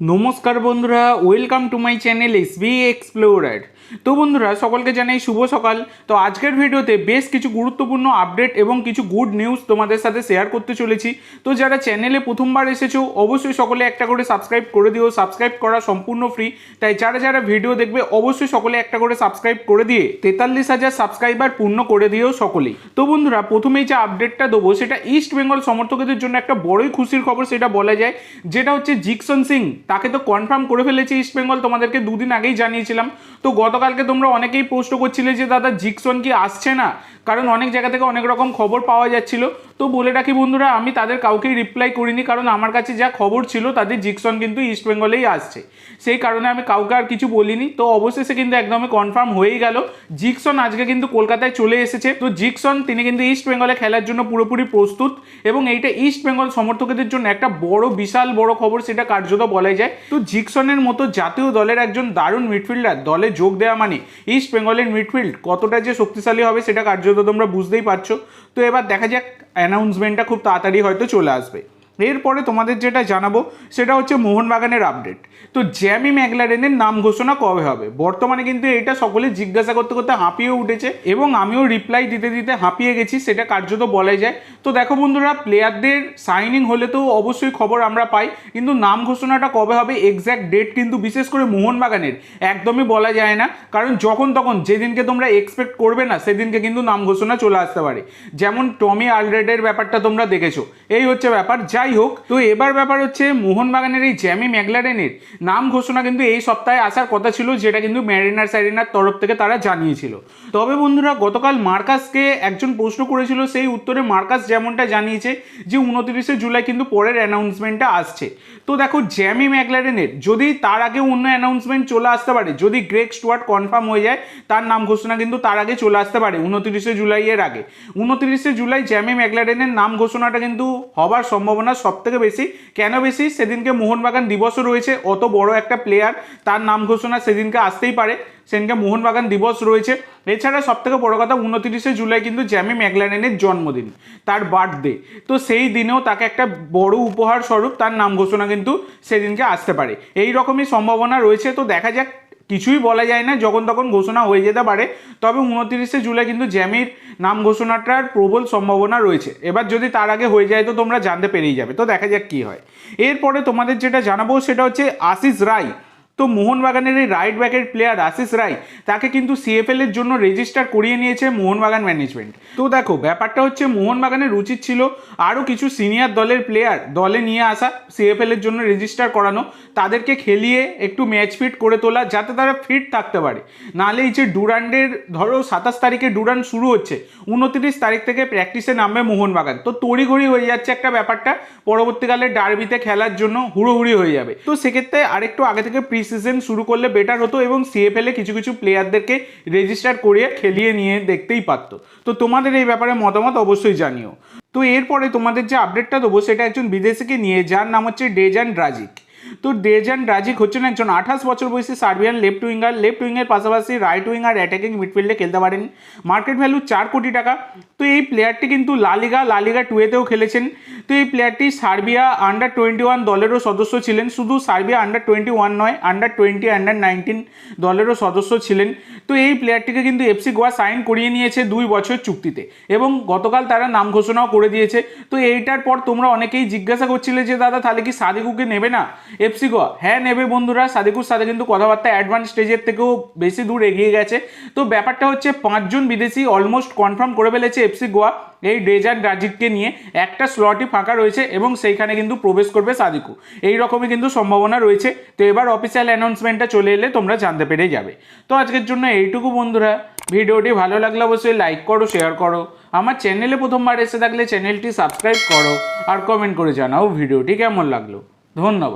নমস্কার বন্ধুরা welcome to my channel S B explorer তো বন্ধুরা, সকলকে জানাই শুভ সকাল। তো আজকের ভিডিওতে বেশ কিছু গুরুত্বপূর্ণ আপডেট এবং কিছু গুড নিউজ তোমাদের সাথে শেয়ার করতে চলেছি। তো যারা চ্যানেলে প্রথমবার এসেছ, অবশ্যই সকলে একটা করে সাবস্ক্রাইব করে দিও। সাবস্ক্রাইব করা সম্পূর্ণ ফ্রি তাই যারা যারা ভিডিও দেখবে, অবশ্যই সকলে একটা করে সাবস্ক্রাইব করে দিয়ে তেতাল্লিশ হাজার সাবস্ক্রাইবার পূর্ণ করে দিও সকলেই তো বন্ধুরা, প্রথমেই যে আপডেটটা দেবো, সেটা ইস্ট বেঙ্গল সমর্থকদের জন্য একটা বড়ই খুশির খবর, সেটা বলা যায়। যেটা হচ্ছে জিকসন সিং। তাকে তো কনফার্ম করে ফেলেছে ইস্ট বেঙ্গল তোমাদেরকে দুদিন আগেই জানিয়েছিলাম। তো গতকালকে তোমরা অনেকেই পোস্ট করছিলে যে, দাদা জিকসন কি আসছে না? কারণ অনেক জায়গা থেকে অনেক রকম খবর পাওয়া যাচ্ছিল। তো বলে রাখি বন্ধুরা, আমি তাদের কাউকেই রিপ্লাই করিনি, কারণ আমার কাছে যা খবর ছিল তাদের জিকসন কিন্তু ইস্ট বেঙ্গলেই আসছে। সেই কারণে আমি কাউকে আর কিছু বলিনি। তো অবশেষে কিন্তু একদমই কনফার্ম হয়েই গেল। জিকসন আজকে কিন্তু কলকাতায় চলে এসেছে। তো জিকসন তিনি কিন্তু ইস্ট বেঙ্গলে খেলার জন্য পুরোপুরি প্রস্তুত। এবং এইটা ইস্ট বেঙ্গল সমর্থকদের জন্য একটা বড়, বিশাল বড় খবর, সেটা কার্যত বলাই যায়। তো জিকসনের মতো জাতীয় দলের একজন দারুণ মিডফিল্ডার দলে যোগ দেওয়া মানে ইস্ট বেঙ্গলের মিডফিল্ড কতটা যে শক্তিশালী হবে সেটা কার্যত তোমরা বুঝতেই পারছ। তো এবার দেখা যাক অ্যানাউন্সমেন্টটা খুব তাড়াতাড়ি হয়তো চলে আসবে। এরপরে তোমাদের যেটা জানাব, সেটা হচ্ছে মোহনবাগানের আপডেট তো জ্যামি ম্যাগলারেনের নাম ঘোষণা কবে হবে? বর্তমানে কিন্তু এটা সকলে জিজ্ঞাসা করতে করতে হাঁপিয়ে উঠেছে এবং আমিও রিপ্লাই দিতে দিতে হাঁপিয়ে গেছি, সেটা কার্যত বলাই যায়। তো দেখো বন্ধুরা প্লেয়ারদের সাইনিং হলে তো অবশ্যই খবর আমরা পাই, কিন্তু নাম ঘোষণাটা কবে হবে এক্স্যাক্ট ডেট কিন্তু বিশেষ করে মোহনবাগানের একদমই বলা যায় না। কারণ যখন তখন, যেদিনকে তোমরা এক্সপেক্ট করবে না, সেদিনকে কিন্তু নাম ঘোষণা চলে আসতে পারে। যেমন টমি আলরেডের ব্যাপারটা তোমরা দেখেছ। এই হচ্ছে ব্যাপার। যাই হোক, তো এবার ব্যাপার হচ্ছে মোহনবাগানের এই জ্যামি ম্যাগলারেনের নাম ঘোষণা কিন্তু এই সপ্তাহে আসার কথা ছিল, যেটা কিন্তু ম্যারিনার স্যারিনার তরফ থেকে তারা জানিয়েছিল। তবে বন্ধুরা, গতকাল মার্কাসকে একজন প্রশ্ন করেছিল, সেই উত্তরে মার্কাস যেমনটা জানিয়েছে যে উনত্রিশে জুলাই কিন্তু পরের অ্যানাউন্সমেন্টটা আসছে। তো দেখো, জ্যামি ম্যাকলারেনের যদি তার আগে অন্য অ্যানাউন্সমেন্ট চলে আসতে পারে, যদি গ্রেক স্টুয়ার্ট কনফার্ম হয়ে যায়, তার নাম ঘোষণা কিন্তু তার আগে চলে আসতে পারে, উনত্রিশে জুলাইয়ের আগে। উনত্রিশে জুলাই জ্যামি ম্যাকলারেনের নাম ঘোষণাটা কিন্তু হবার সম্ভাবনা সব থেকে বেশি? কেন বেশি? সেদিনকে মোহনবাগান দিবসও রয়েছে। অত বড় একটা প্লেয়ার তার নাম ঘোষণা সেদিনকে আসতেই পারে। সেদিনকে মোহনবাগান দিবস রয়েছে। এছাড়া সব থেকে বড় কথা, উনত্রিশে জুলাই কিন্তু জ্যামি ম্যাকলারেনের জন্মদিন, তার বার্থডে তো সেই দিনেও তাকে একটা বড় উপহার স্বরূপ তার নাম ঘোষণা কিন্তু সেদিনকে আসতে পারে। এই রকমই সম্ভাবনা রয়েছে। তো দেখা যাক কিছুই বলা যায় না, যখন তখন ঘোষণা হয়ে যেতে পারে। তবে উনত্রিশে জুলাই কিন্তু জ্যামির নাম ঘোষণাটার প্রবল সম্ভাবনা রয়েছে। এবার যদি তার আগে হয়ে যায় তো তোমরা জানতে পেরেই যাবে। তো দেখা যাক কী হয়। এরপরে তোমাদের যেটা জানাব সেটা হচ্ছে আশিস রায় তো মোহনবাগানের এই রাইট ব্যাকের প্লেয়ার আশিস রায়, তাকে কিন্তু সিএফএল এর জন্য রেজিস্টার করিয়ে নিয়েছে মোহনবাগান ম্যানেজমেন্ট তো দেখো, ব্যাপারটা হচ্ছে মোহনবাগানের উচিত ছিল আরও কিছু সিনিয়র দলের প্লেয়ার দলে নিয়ে আসা সিএফএল এর জন্য রেজিস্টার করানো, তাদেরকে খেলিয়ে একটু ম্যাচ ফিট করে তোলা, যাতে তারা ফিট থাকতে পারে। নাহলে এই যে ডুরান্ডের, ধরো সাতাশ তারিখে ডুরান্ড শুরু হচ্ছে, উনত্রিশ তারিখ থেকে প্র্যাকটিসে নামবে মোহনবাগান। তো তড়িঘড়ি হয়ে যাচ্ছে একটা ব্যাপারটা, পরবর্তীকালে ডার্বিতে খেলার জন্য হুড়োহুড়ি হয়ে যাবে। তো সেক্ষেত্রে আরেকটু আগে থেকে প্রি সিজন শুরু করলে বেটার হতো এবং সিএফএলে কিছু কিছু প্লেয়ারদেরকে রেজিস্টার করিয়ে খেলিয়ে নিয়ে দেখতেই পারতো। তো তোমাদের এই ব্যাপারে মতামত অবশ্যই জানিও। তো এরপরে তোমাদের যে আপডেটটা দেবো সেটা একজন বিদেশিকে নিয়ে, যার নাম হচ্ছে ডেজান ড্রাজিক তো ডেজান ড্রাজিক হচ্ছেন একজন আঠাশ বছর বয়সী সার্বিয়ান লেফট উইঙ্গার লেফট উইংয়ের পাশাপাশি রাইট উইঙ্গার অ্যাটাকিং মিডফিল্ডে খেলতে পারেন। মার্কেট ভ্যালু চার কোটি টাকা। তো এই প্লেয়ারটি কিন্তু লালিগা লালিগা টুয়েতেও খেলেছেন। তো এই প্লেয়ারটি সার্বিয়া আন্ডার টোয়েন্টি ওয়ান দলেরও সদস্য ছিলেন। শুধু সার্বিয়া আন্ডার টোয়েন্টি ওয়ান নয় আন্ডার টোয়েন্টি আন্ডার নাইনটিন দলেরও সদস্য ছিলেন। তো এই প্লেয়ারটিকে কিন্তু এফসি গোয়া সাইন করিয়ে নিয়েছে দুই বছর চুক্তিতে। এবং গতকাল তারা নাম ঘোষণাও করে দিয়েছে। তো এইটার পর তোমরা অনেকেই জিজ্ঞাসা করছিলে যে, দাদা, তাহলে কি সাদিকুকে নেবে না? এফসি গোয়া। হ্যাঁ নেবে বন্ধুরা, সাদিকুর সাথে কিন্তু কথাবার্তা অ্যাডভান্স স্টেজের থেকেও বেশি দূর এগিয়ে গেছে। তো ব্যাপারটা হচ্ছে, পাঁচজন বিদেশি অলমোস্ট কনফার্ম করে ফেলেছে এফসি গোয়া এই ডেজার্ট রাজিককে নিয়ে। একটা স্লটই ফাঁকা রয়েছে এবং সেইখানে কিন্তু প্রবেশ করবে সাদিকু। এই রকমই কিন্তু সম্ভাবনা রয়েছে। তো এবার অফিসিয়াল অ্যানাউন্সমেন্টটা চলে এলে তোমরা জানতে পেরে যাবে। তো আজকের জন্য এইটুকু বন্ধুরা। ভিডিওটি ভালো লাগলে অবশ্যই লাইক করো শেয়ার করো। আমার চ্যানেলে প্রথমবার এসে থাকলে চ্যানেলটি সাবস্ক্রাইব করো। আর কমেন্ট করে জানাও ভিডিওটি কেমন লাগল। ধন্যবাদ।